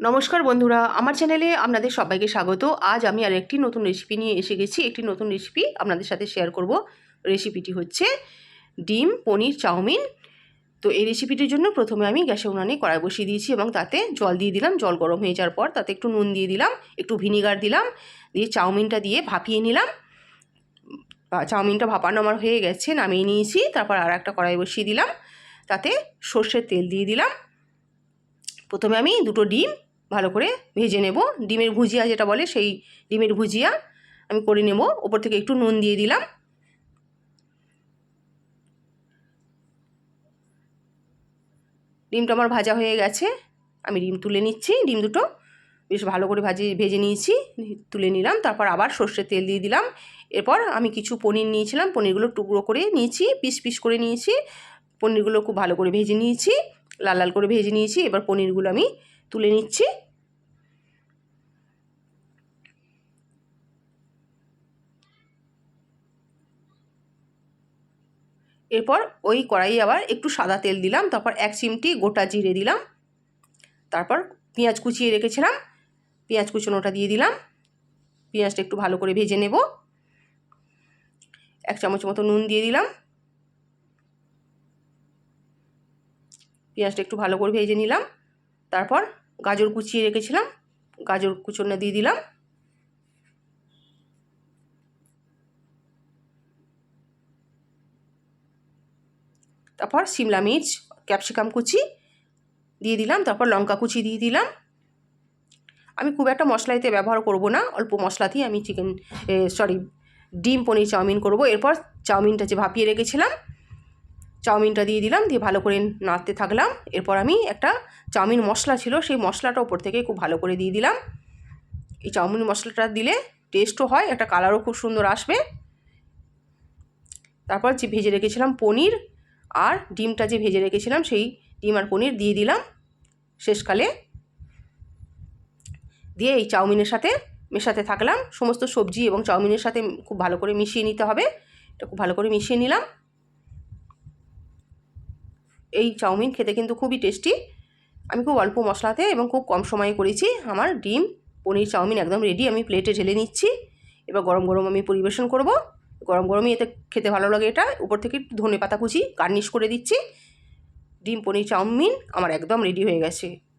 নমস্কার বন্ধুরা, আমার চ্যানেলে আপনাদের সবাইকে স্বাগত। আজ আমি আর একটি নতুন রেসিপি নিয়ে এসে গেছি। একটি নতুন রেসিপি আপনাদের সাথে শেয়ার করব। রেসিপিটি হচ্ছে ডিম, পনির, চাউমিন। তো এই রেসিপিটির জন্য প্রথমে আমি গ্যাসে উনানে কড়াই বসিয়ে দিয়েছি এবং তাতে জল দিয়ে দিলাম। জল গরম হয়ে যাওয়ার পর তাতে একটু নুন দিয়ে দিলাম, একটু ভিনিগার দিলাম, দিয়ে চাউমিনটা দিয়ে ভাপিয়ে নিলাম। চাউমিনটা ভাপানো আমার হয়ে গেছে, নামিয়ে নিয়েছি। তারপর আর একটা কড়াই বসিয়ে দিলাম। তাতে সর্ষের তেল দিয়ে দিলাম। প্রথমে আমি দুটো ডিম ভালো করে ভেজে নেব। ডিমের ভুজিয়া যেটা বলে সেই ডিমের ভুজিয়া আমি করে নেব। ওপর থেকে একটু নুন দিয়ে দিলাম। ডিমটা আমার ভাজা হয়ে গেছে। আমি ডিম তুলে নিচ্ছি। ডিম দুটো বেশ ভালো করে ভাজি, ভেজে নিয়েছি। তুলে নিলাম। তারপর আবার সর্ষের তেল দিয়ে দিলাম। এরপর আমি কিছু পনির নিয়েছিলাম। পনিরগুলো টুকরো করে নিয়েছি, পিস পিস করে নিয়েছি। পনিরগুলো খুব ভালো করে ভেজে নিয়েছি। লাল লাল করে ভেজে নিয়েছি। এবার পনিরগুলো আমি তুলে নিচ্ছি। এরপর ওই কড়াই আবার একটু সাদা তেল দিলাম, তারপর এক চিমটি গোটা জিরে দিলাম, তারপর পেঁয়াজ কুচিয়ে রেখেছিলাম, পেঁয়াজ কুচনোটা দিয়ে দিলাম, পেঁয়াজটা একটু ভালো করে ভেজে নেব, এক চামচ মতো নুন দিয়ে দিলাম, পেঁয়াজটা একটু ভালো করে ভেজে নিলাম, তারপর গাজর কুচিয়ে রেখেছিলাম, গাজর কুচোনা দিয়ে দিলাম তারপর সিমলা মির্চ, ক্যাপসিকাম কুচি দিয়ে দিলাম, তারপর লঙ্কা কুচি দিয়ে দিলাম। আমি খুব একটা মশলা এতে ব্যবহার করব না, অল্প মশলাতেই আমি চিকেন সরি, ডিম পনির চাউমিন করব। এরপর চাউমিনটা যে ভাপিয়ে রেখেছিলাম, চাউমিনটা দিয়ে দিলাম, দিয়ে ভালো করে নাড়তে থাকলাম। এরপর আমি একটা চাউমিন মশলা ছিল, সেই মশলাটা ওপর থেকে খুব ভালো করে দিয়ে দিলাম। এই চাউমিন মশলাটা দিলে টেস্টও হয়, একটা কালারও খুব সুন্দর আসবে। তারপর যে ভেজে রেখেছিলাম পনির আর ডিমটা যে ভেজে রেখেছিলাম, সেই ডিম আর পনির দিয়ে দিলাম শেষকালে। দিয়ে এই চাউমিনের সাথে মেশাতে থাকলাম। সমস্ত সবজি এবং চাউমিনের সাথে খুব ভালো করে মিশিয়ে নিতে হবে। এটা খুব ভালো করে মিশিয়ে নিলাম। এই চাউমিন খেতে কিন্তু খুবই টেস্টি। আমি খুব অল্প মশলাতে এবং খুব কম সময়ে করেছি। আমার ডিম, পনির, চাউমিন একদম রেডি আমি প্লেটে ঢেলে নিচ্ছি। এবার গরম গরম আমি পরিবেশন করব। গরম গরমই এতে খেতে ভালো লাগে এটা। উপর থেকে ধনে পাতা কুচি গার্নিশ করে দিচ্ছি। ডিম, পনির, চাউমিন আমার একদম রেডি হয়ে গেছে।